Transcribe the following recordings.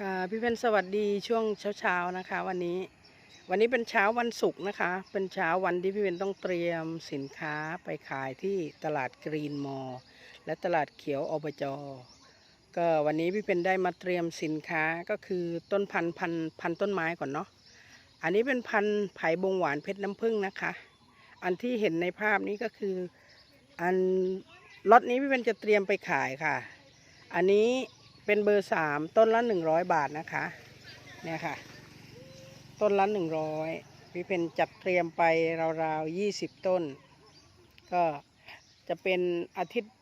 ค่ะพี่เพนสวัสดีช่วงเช้าๆนะคะ วันนี้ วันนี้เป็นเช้าวันศุกร์นะคะ เป็นเช้าวันที่พี่เพนต้องเตรียมสินค้าไปขายที่ตลาดกรีนมอลล์และตลาดเขียวอบจก็วันนี้พี่เพนได้มาเตรียมสินค้าก็คือต้นพันธุ์พันธุ์พันต้นไม้ก่อนเนาะอันนี้เป็นพันธุ์ไผ่บงหวานเพชรน้ำผึ้งนะคะ อันที่เห็นในภาพนี้ก็คืออันล็อตนี้พี่เพนจะเตรียมไปขายค่ะ อันนี้ เป็นเบอร์สามต้นละหนึ่งร้อยบาทนะคะ เนี่ยค่ะ ต้นละหนึ่งร้อยพี่เพนจัดเตรียมไปราวๆยี่สิบต้น ก็จะเป็นอาทิตย์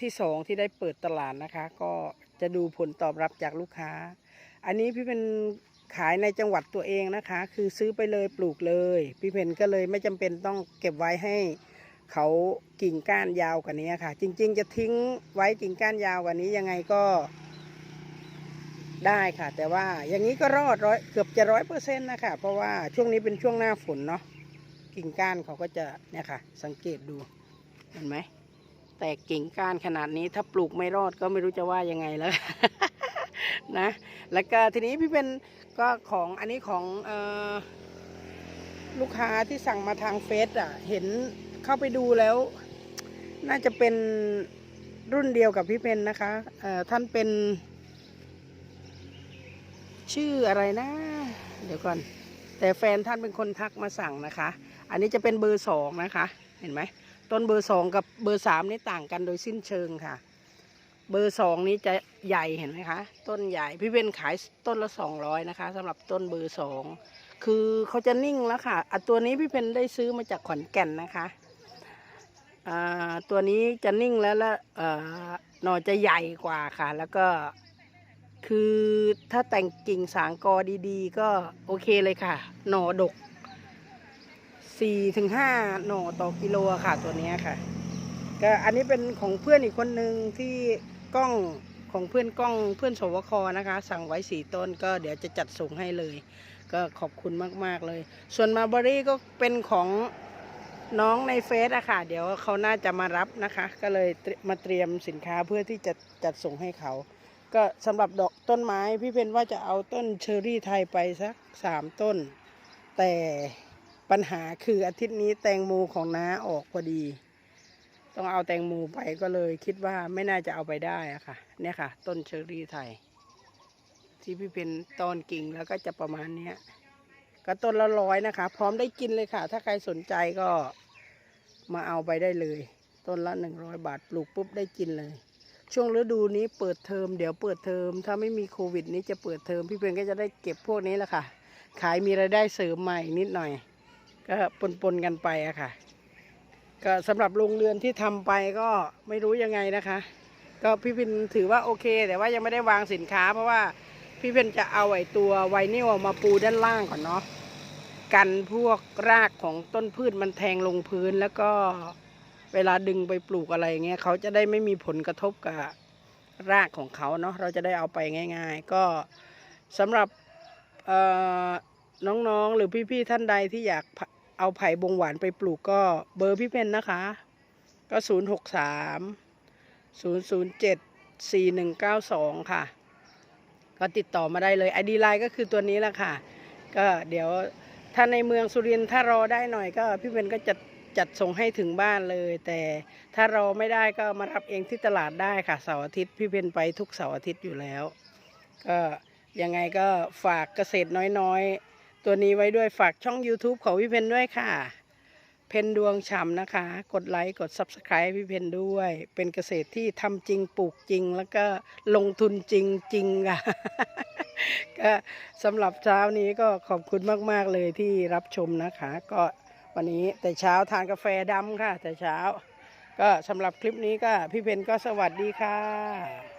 ที่สองที่ได้เปิดตลาดนะคะ ก็จะดูผลตอบรับจากลูกค้า อันนี้พี่เพนขายในจังหวัดตัวเองนะคะ คือซื้อไปเลยปลูกเลย พี่เพนก็เลยไม่จำเป็นต้องเก็บไว้ให้เขากิ่งก้านยาวกว่านี้ค่ะ จริง ๆ จะทิ้งไว้กิ่งก้านยาวกว่านี้ยังไงก็ ได้ค่ะ แต่ว่าอย่างนี้ก็รอดร้อยเกือบจะร้อยเปอร์เซ็นต์นะคะเพราะว่าช่วงนี้เป็นช่วงหน้าฝนเนาะกิ่งก้านเขาก็จะเนี่ยค่ะ สังเกตดูเห็นไหมแต่กิ่งก้านขนาดนี้ถ้าปลูกไม่รอดก็ไม่รู้จะว่ายังไงแล้วนะ แล้วก็ทีนี้พี่เป็นก็ของอันนี้ของออลูกค้าที่สั่งมาทางเฟซอะ เห็นเข้าไปดูแล้ว น่าจะเป็นรุ่นเดียวกับพี่เพนนะคะเออท่านเป็น ชื่ออะไรนะ เดี๋ยวก่อน แต่แฟนท่านเป็นคนทักมาสั่งนะคะ อันนี้จะเป็นเบอร์สองนะคะ เห็นไหมต้นเบอร์สองกับเบอร์สามนี่ต่างกันโดยสิ้นเชิงค่ะ เบอร์สองนี้จะใหญ่เห็นไหมคะ ต้นใหญ่พี่เพนขายต้นละสองร้อยนะคะสำหรับต้นเบอร์สองคือเขาจะนิ่งแล้วค่ะอะตัวนี้พี่เพนได้ซื้อมาจากขอนแก่นนะคะอ่าตัวนี้จะนิ่งแล้วแล้วเอ่อหน่อจะใหญ่กว่าค่ะ แล้วก็ คือถ้าแต่งกิ่งสางกอดีๆ ก็โอเคเลยค่ะ หน่อดกสี่ถึงห้าหน่อต่อกิโลค่ะตัวนี้ค่ะ ก็อันนี้เป็นของเพื่อนอีกคนนึงที่กล้องของเพื่อนกล้องเพื่อนสวคนะคะ สั่งไว้สี่ต้นก็เดี๋ยวจะจัดส่งให้เลย ก็ขอบคุณมากๆเลย ส่วนมาบอรี่ก็เป็นของน้องในเฟซอะค่ะ เดี๋ยวเขาน่าจะมารับนะคะ ก็เลยมาเตรียมสินค้าเพื่อที่จะจัดส่งให้เขา ก็สำหรับดอกต้นไม้พี่เพนว่าจะเอาต้นเชอรี่ไทยไปสักสามต้น แต่ปัญหาคืออาทิตย์นี้แตงโมของน้าออกพอดี ต้องเอาแตงโมไปก็เลยคิดว่าไม่น่าจะเอาไปได้อะค่ะ เนี่ยค่ะ ต้นเชอรี่ไทย ที่พี่เพนตอนกิ่งแล้วก็จะประมาณเนี้ยก็ต้นละร้อยนะคะ พร้อมได้กินเลยค่ะ ถ้าใครสนใจก็มาเอาไปได้เลย ต้นละหนึ่งร้อยบาทปลูกปุ๊บได้กินเลย ช่วงฤดูนี้เปิดเทอมเดี๋ยวเปิดเทอม ถ้าไม่มีโควิดนี้จะเปิดเทอมพี่เพนก็จะได้เก็บพวกนี้แหละค่ะ ขายมีรายได้เสริมใหม่นิดหน่อย ก็ปนๆกันไปอะค่ะ ก็สำหรับโรงเรือนที่ทำไปก็ไม่รู้ยังไงนะคะ ก็พี่เพนถือว่าโอเค แต่ว่ายังไม่ได้วางสินค้า เพราะว่าพี่เพนจะเอาไอ้ตัวไวนิลมาปูด้านล่างก่อนเนาะกันพวกรากของต้นพืชมันแทงลงพื้นแล้วก็ เวลาดึงไปปลูกอะไรเงี้ยเขาจะได้ไม่มีผลกระทบกับรากของเขาเนาะเราจะได้เอาไปง่าย ๆ ก็สำหรับน้องๆหรือพี่ๆท่านใดที่อยากเอาไผ่บงหวานไปปลูกก็เบอร์พี่เพนนะคะ ก็ศูนย์หกสามศูนย์ศูนย์เจ็ดสี่หนึ่งเก้าสองค่ะ ก็ติดต่อมาได้เลยไอดีไลน์ก็คือตัวนี้แหละค่ะ ก็เดี๋ยวถ้าในเมืองสุรินทร์ถ้ารอได้หน่อยก็พี่เพนก็จะ จัดส่งให้ถึงบ้านเลย แต่ถ้ารอไม่ได้ก็มารับเองที่ตลาดได้ค่ะเสาร์อาทิตย์พี่เพนไปทุกเสาร์อาทิตย์อยู่แล้ว ก็ยังไงก็ฝากเกษตรน้อยๆ ตัวนี้ไว้ด้วยฝากช่อง YouTube ของพี่เพนด้วยค่ะ เพนดวงฉ่ำนะคะ กดไลค์กด Subscribe พี่เพนด้วย เป็นเกษตรที่ทำจริงปลูกจริง แล้วก็ลงทุนจริงจริงๆค่ะก็สำหรับเช้านี้ก็ขอบคุณมาก ๆ เลยที่รับชมนะคะ ก็ วันนี้แต่เช้าทานกาแฟดำค่ะ แต่เช้า ก็สำหรับคลิปนี้ก็พี่เพนก็สวัสดีค่ะ